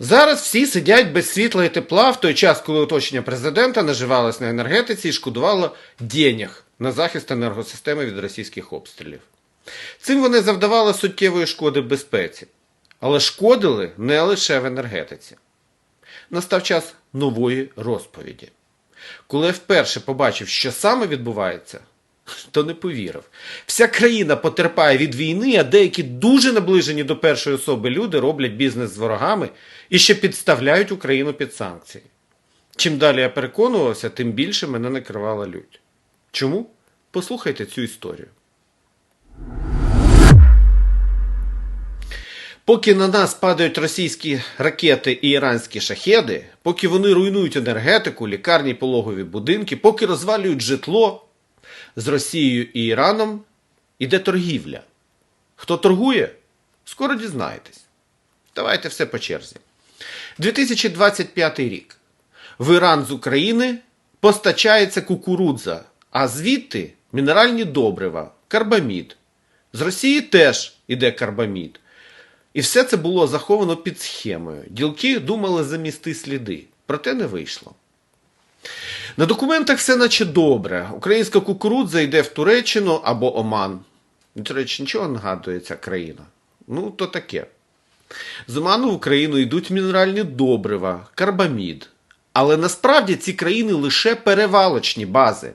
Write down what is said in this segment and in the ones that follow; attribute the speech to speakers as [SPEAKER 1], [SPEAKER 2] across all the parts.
[SPEAKER 1] Зараз всі сидять без світла і тепла в той час, коли оточення президента наживалось на енергетиці і шкодувало денег на захист енергосистеми від російських обстрілів. Цим вони завдавали суттєвої шкоди безпеці, але шкодили не лише в енергетиці. Настав час нової розповіді. Коли я вперше побачив, що саме відбувається, то не повірив. Вся країна потерпає від війни, а деякі дуже наближені до першої особи люди роблять бізнес з ворогами і ще підставляють Україну під санкції. Чим далі я переконувався, тим більше мене накривала лють. Чому? Послухайте цю історію. Поки на нас падають російські ракети і іранські шахеди, поки вони руйнують енергетику, лікарні, пологові будинки, поки розвалюють житло, з Росією і Іраном іде торгівля. Хто торгує? Скоро дізнаєтесь. Давайте все по черзі. 2025 рік. В Іран з України постачається кукурудза, а звідти мінеральні добрива, карбамід. З Росії теж іде карбамід. І все це було заховано під схемою. Ділки думали замісти сліди, проте не вийшло. На документах все наче добре. Українська кукурудза йде в Туреччину або Оман. До речі, нічого нагадує ця країна. Ну, то таке. З Оману в Україну йдуть мінеральні добрива, карбамід. Але насправді ці країни лише перевалочні бази.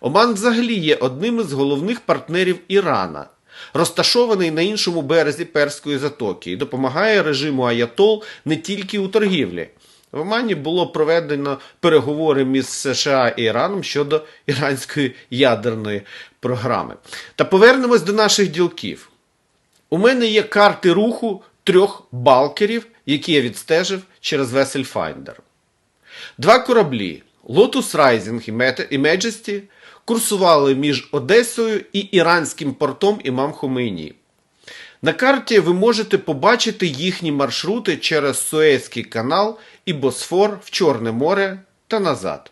[SPEAKER 1] Оман взагалі є одним із головних партнерів Ірана, розташований на іншому березі Перської затоки і допомагає режиму Аятол не тільки у торгівлі. В Омані було проведено переговори між США і Іраном щодо іранської ядерної програми. Та повернемось до наших ділків. У мене є карти руху трьох балкерів, які я відстежив через Vessel Два кораблі Lotus Rising і Majesty курсували між Одесою і іранським портом Імам Хомейні. На карті ви можете побачити їхні маршрути через Суецький канал і Босфор в Чорне море та назад.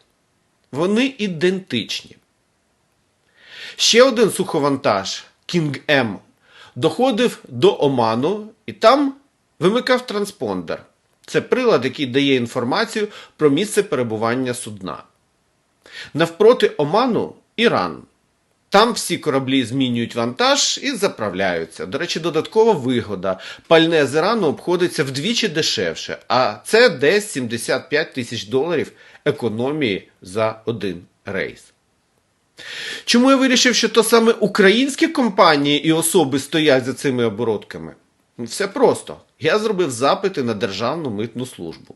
[SPEAKER 1] Вони ідентичні. Ще один суховантаж King M доходив до Оману і там вимикав транспондер. Це прилад, який дає інформацію про місце перебування судна. Навпроти Оману Іран. Там всі кораблі змінюють вантаж і заправляються. До речі, додаткова вигода. Пальне з Ірану обходиться вдвічі дешевше, а це десь 75 тисяч доларів економії за один рейс. Чому я вирішив, що то саме українські компанії і особи стоять за цими оборудками? Ну, Все просто. Я зробив запити на Державну митну службу.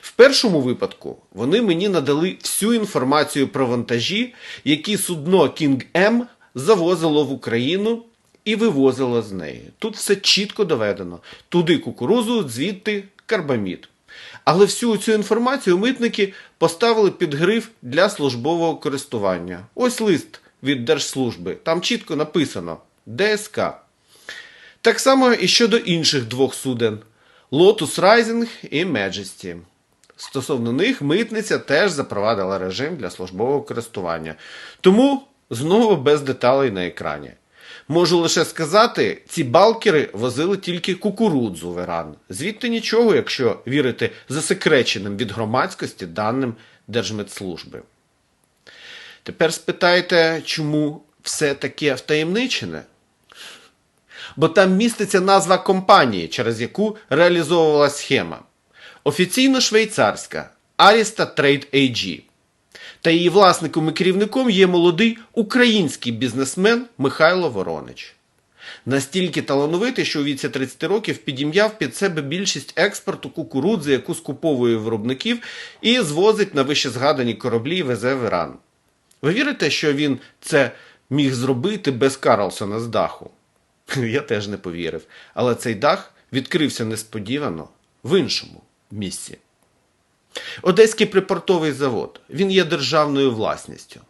[SPEAKER 1] В першому випадку вони мені надали всю інформацію про вантажі, які судно King M завозило в Україну і вивозило з неї. Тут все чітко доведено. Туди кукурузу, звідти карбамід. Але всю цю інформацію митники поставили під гриф для службового користування. Ось лист від Держслужби. Там чітко написано ДСК. Так само і щодо інших двох суден Lotus Rising і Majesty. Стосовно них митниця теж запровадила режим для службового користування. Тому знову без деталей на екрані. Можу лише сказати, ці балкери возили тільки кукурудзу в Іран. Звідти нічого, якщо вірити засекреченим від громадськості даним Держмедслужби. Тепер спитайте, чому все таке втаємничене? Бо там міститься назва компанії, через яку реалізовувалася схема. Офіційно швейцарська Arista Trade AG. Та її власником і керівником є молодий український бізнесмен Михайло Воронич. Настільки талановитий, що у віці 30 років підім'яв під себе більшість експорту кукурудзи, яку скуповує виробників, і звозить на вищезгадані кораблі і везе в Іран. Ви вірите, що він це міг зробити без Карлсона з даху? Я теж не повірив. Але цей дах відкрився несподівано в іншому місці. Одеський припортовий завод. Він є державною власністю.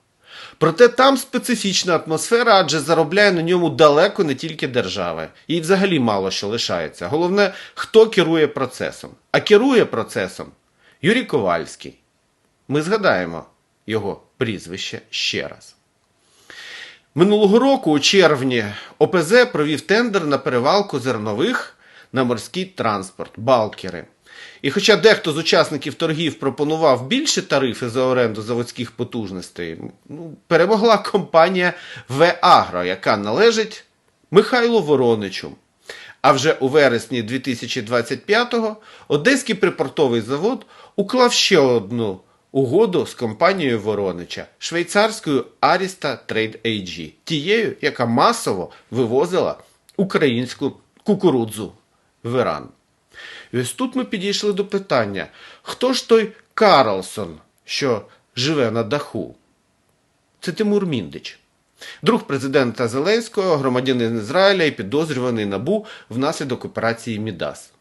[SPEAKER 1] Проте там специфічна атмосфера, адже заробляє на ньому далеко не тільки держава. Їй взагалі мало що лишається. Головне, хто керує процесом. А керує процесом Юрій Ковальський. Ми згадаємо його прізвище ще раз. Минулого року, у червні, ОПЗ провів тендер на перевалку зернових на морський транспорт, балкери. І хоча дехто з учасників торгів пропонував більші тарифи за оренду заводських потужностей, ну, перемогла компанія «Веагро», яка належить Михайлу Вороничу. А вже у вересні 2025-го Одеський припортовий завод уклав ще одну угоду з компанією Воронича, швейцарською Arista Trade AG, тією, яка масово вивозила українську кукурудзу в Іран. І ось тут ми підійшли до питання: хто ж той Карлсон, що живе на даху? Це Тимур Міндич. Друг президента Зеленського, громадянин Ізраїля і підозрюваний набу внаслідок операції Мідас.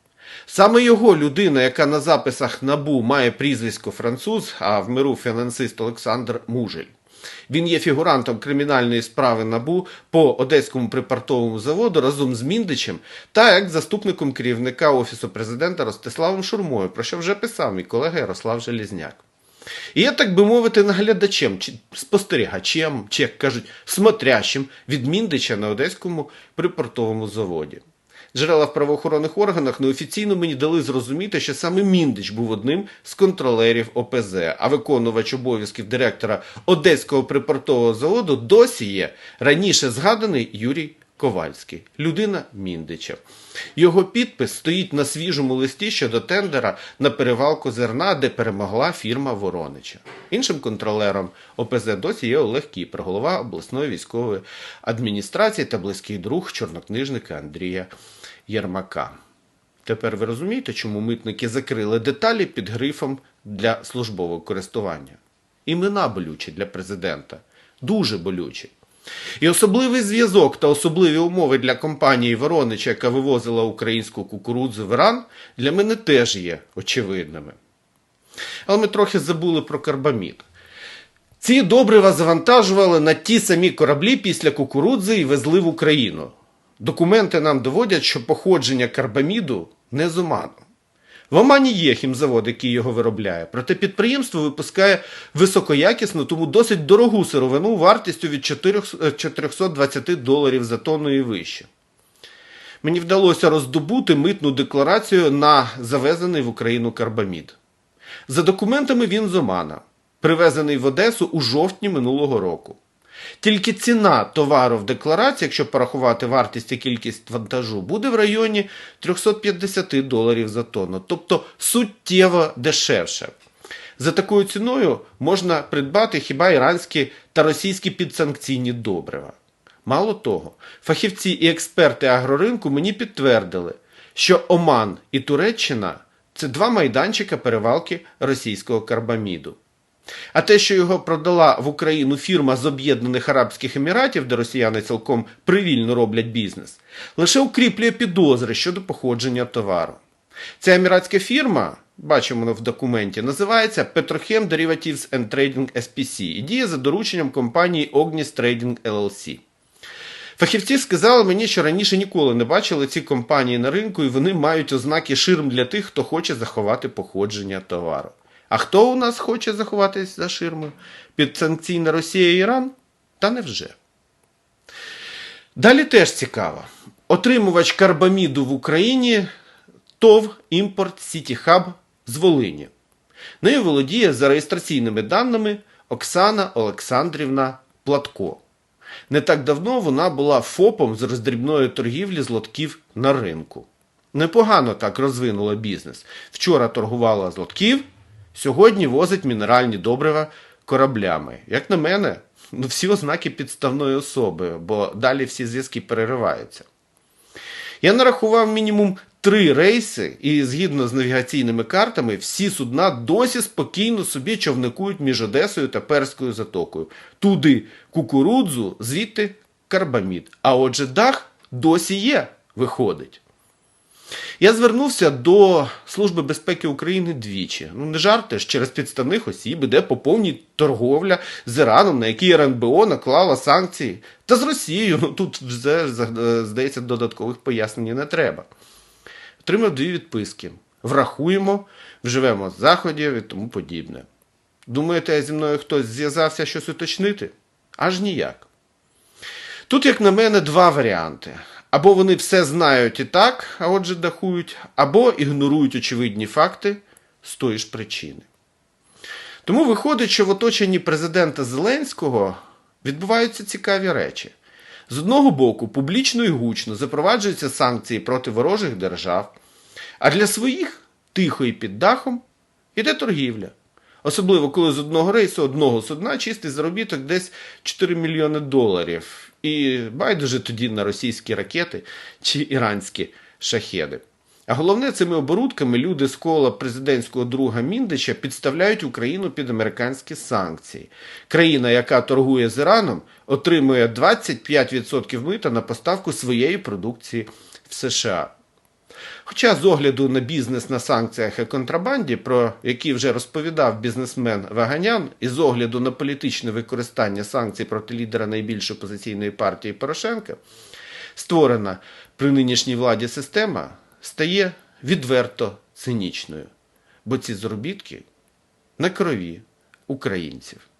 [SPEAKER 1] Саме його людина, яка на записах набу має прізвисько француз, а в миру фінансист Олександр Мужель. Він є фігурантом кримінальної справи набу по Одеському припортовому заводу разом з Міндичем та як заступником керівника Офісу президента Ростиславом Шурмою, про що вже писав мій колега Ярослав Желізняк. І є, так би мовити, наглядачем, чи спостерігачем, чи, як кажуть, смотрящим від Міндича на Одеському припортовому заводі. Джерела в правоохоронних органах неофіційно мені дали зрозуміти, що саме Міндич був одним з контролерів ОПЗ, а виконувач обов'язків директора Одеського припортового заводу досі є раніше згаданий Юрій Ковальський, людина Міндича. Його підпис стоїть на свіжому листі щодо тендера на перевалку зерна, де перемогла фірма Воронича. Іншим контролером ОПЗ досі є Олег Кіпр, голова обласної військової адміністрації та близький друг чорнокнижника Андрія Єрмака. Тепер ви розумієте, чому митники закрили деталі під грифом для службового користування? Імена болючі для президента. Дуже болючі. І особливий зв'язок та особливі умови для компанії Воронича, яка вивозила українську кукурудзу в Іран, для мене теж є очевидними. Але ми трохи забули про карбамід. Ці добрива завантажували на ті самі кораблі після кукурудзи і везли в Україну. Документи нам доводять, що походження карбаміду не з Оману. В Омані є хімзавод, який його виробляє, проте підприємство випускає високоякісну, тому досить дорогу сировину вартістю від 420 доларів за тонну і вище. Мені вдалося роздобути митну декларацію на завезений в Україну карбамід. За документами він з Омана, привезений в Одесу у жовтні минулого року. Тільки ціна товару в декларації, якщо порахувати вартість і кількість вантажу, буде в районі 350 доларів за тонну, тобто суттєво дешевше. За такою ціною можна придбати хіба іранські та російські підсанкційні добрива. Мало того, фахівці і експерти агроринку мені підтвердили, що Оман і Туреччина це два майданчика перевалки російського карбаміду. А те, що його продала в Україну фірма з Об'єднаних Арабських Еміратів, де росіяни цілком привільно роблять бізнес, лише укріплює підозри щодо походження товару. Ця еміратська фірма, бачимо в документі, називається Petrochem Derivatives and Trading SPC і діє за дорученням компанії Ognis Trading LLC. Фахівці сказали мені, що раніше ніколи не бачили ці компанії на ринку, і вони мають ознаки ширм для тих, хто хоче заховати походження товару. А хто у нас хоче заховатись за ширмою? Підсанкційна Росія і Іран? Та невже. Далі теж цікаво. Отримувач карбаміду в Україні ТОВ Імпорт Сіті Хаб з Волині. Нею володіє за реєстраційними даними Оксана Олександрівна Платко. Не так давно вона була ФОПом з роздрібної торгівлі злотків на ринку. Непогано так розвинула бізнес. Вчора торгувала злотків, сьогодні возить мінеральні добрива кораблями. Як на мене, ну, всі ознаки підставної особи, бо далі всі зв'язки перериваються. Я нарахував мінімум три рейси, і згідно з навігаційними картами, всі судна досі спокійно собі човникують між Одесою та Перською затокою. Туди кукурудзу, звідти карбамід. А отже, дах досі є, виходить. Я звернувся до Служби безпеки України двічі. Ну, не жарти ж через підставних осіб іде по повній торговля з Іраном, на який РНБО наклала санкції. Та з Росією, ну тут вже, здається, додаткових пояснень не треба. Отримав дві відписки. Врахуємо, вживемо заходів і тому подібне. Думаєте, зі мною хтось зв'язався щось уточнити? Аж ніяк. Тут, як на мене, два варіанти. Або вони все знають і так, а отже дахують, або ігнорують очевидні факти з тої ж причини. Тому виходить, що в оточенні президента Зеленського відбуваються цікаві речі. З одного боку, публічно і гучно запроваджуються санкції проти ворожих держав, а для своїх тихо і під дахом іде торгівля. Особливо, коли з одного рейсу, одного судна чистий заробіток десь 4 мільйони доларів. І байдуже тоді на російські ракети чи іранські шахеди. А головне, цими оборудками люди з кола президентського друга Міндича підставляють Україну під американські санкції. Країна, яка торгує з Іраном, отримує 25% мита на поставку своєї продукції в США. Хоча з огляду на бізнес на санкціях і контрабанді, про які вже розповідав бізнесмен Ваганян, і з огляду на політичне використання санкцій проти лідера найбільш опозиційної партії Порошенка, створена при нинішній владі система стає відверто цинічною, бо ці заробітки на крові українців.